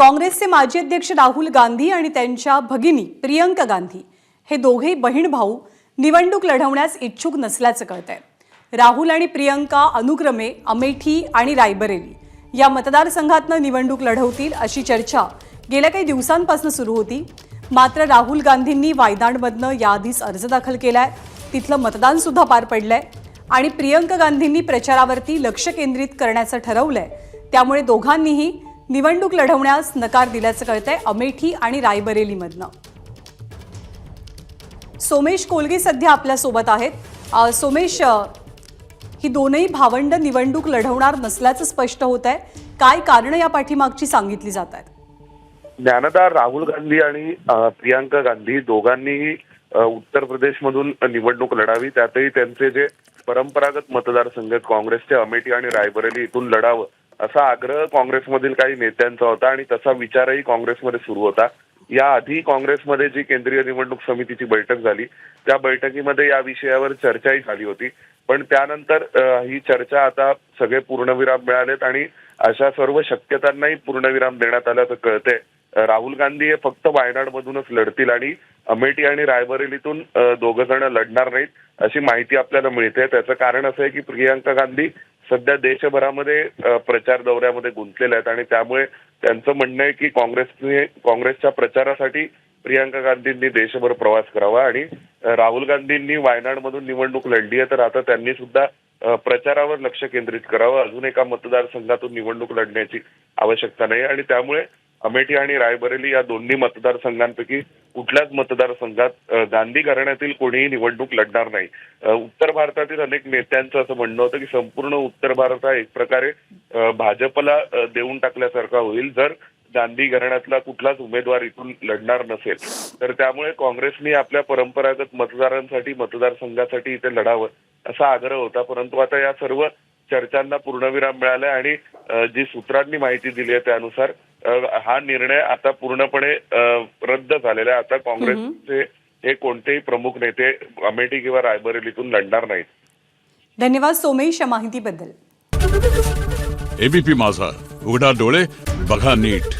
काँग्रेसचे माजी अध्यक्ष राहुल गांधी आणि त्यांच्या भगिनी प्रियंका गांधी हे दोघेही बहीण भाऊ निवडणूक लढवण्यास इच्छुक नसल्याचं कळतंय. राहुल आणि प्रियंका अनुक्रमे अमेठी आणि रायबरेली या मतदारसंघातनं निवडणूक लढवतील अशी चर्चा गेल्या काही दिवसांपासून सुरू होती. मात्र राहुल गांधींनी वायनाडमधनं याआधीच अर्ज दाखल केलाय. तिथलं मतदानसुद्धा पार पार पडलंय. आणि प्रियंका गांधींनी प्रचारावरती लक्ष केंद्रित करण्याचं ठरवलंय. त्यामुळे दोघांनीही निवडणूक लढवण्यास नकार दिल्याचं कळतंय अमेठी आणि रायबरेलीमधनं. सोमेश कोलगे सध्या आपल्यासोबत आहेत. सोमेश ही दोनही भावंड निवडणूक लढवणार नसल्याचं स्पष्ट होत आहे काय कारण या पाठीमागची सांगितली जात आहेत? ज्ञानदार राहुल गांधी आणि प्रियांका गांधी दोघांनीही उत्तर प्रदेशमधून निवडणूक लढावी. त्यातही त्यांचे जे परंपरागत मतदारसंघ आहेत काँग्रेसचे अमेठी आणि रायबरेली इथून लढावं असा आग्रह काँग्रेसमधील काही नेत्यांचा होता आणि तसा विचारही काँग्रेसमध्ये सुरू होता. याआधी काँग्रेसमध्ये जी केंद्रीय निवडणूक समितीची बैठक झाली त्या बैठकीमध्ये या विषयावर चर्चाही झाली होती. पण त्यानंतर ही चर्चा आता सगळे पूर्णविराम मिळालेत आणि अशा सर्व शक्यतांनाही पूर्णविराम देण्यात आल्याचं कळतंय. राहुल गांधी हे फक्त वायनाडमधूनच लढतील आणि अमेठी आणि रायबरेलीतून दोघ जण लढणार नाहीत अशी माहिती आपल्याला मिळते. त्याचं कारण असं आहे की प्रियांका गांधी सध्या देशभरामध्ये प्रचार दौऱ्यामध्ये गुंतलेल्या आहेत आणि त्यामुळे त्यांचं म्हणणं आहे की काँग्रेसने काँग्रेसच्या प्रचारासाठी प्रियांका गांधींनी देशभर प्रवास करावा आणि राहुल गांधींनी वायनाडमधून निवडणूक लढली आहे तर आता त्यांनी सुद्धा प्रचारावर लक्ष केंद्रित करावं. अजून एका मतदारसंघातून निवडणूक लढण्याची आवश्यकता नाही आणि त्यामुळे अमेठी आणि रायबरेली या दोन्ही मतदारसंघांपैकी कुठल्याच मतदारसंघात गांधी घराण्यातील कोणीही निवडणूक लढणार नाही. उत्तर भारतातील अनेक नेत्यांचं असं म्हणणं होतं की संपूर्ण उत्तर भारत हा एक प्रकारे भाजपला देऊन टाकल्यासारखा होईल. जर गांधी घराण्यातला कुठलाच उमेदवार इथून लढणार नसेल तर त्यामुळे काँग्रेसने आपल्या परंपरागत मतदारांसाठी मतदारसंघासाठी इथे लढावं असा आग्रह होता. परंतु आता या सर्व चर्चांना पूर्णविराम मिळालाय आणि जी सूत्रांनी माहिती दिली आहे त्यानुसार हा निर्णय आता पूर्णपणे रद्द झालेला आहे. आता काँग्रेसचे हे कोणतेही प्रमुख नेते अमेठी किंवा रायबरेलीतून लढणार नाहीत. धन्यवाद सोमेश या माहितीबद्दल. एबीपी माझा. उघडा डोळे बघा नीट.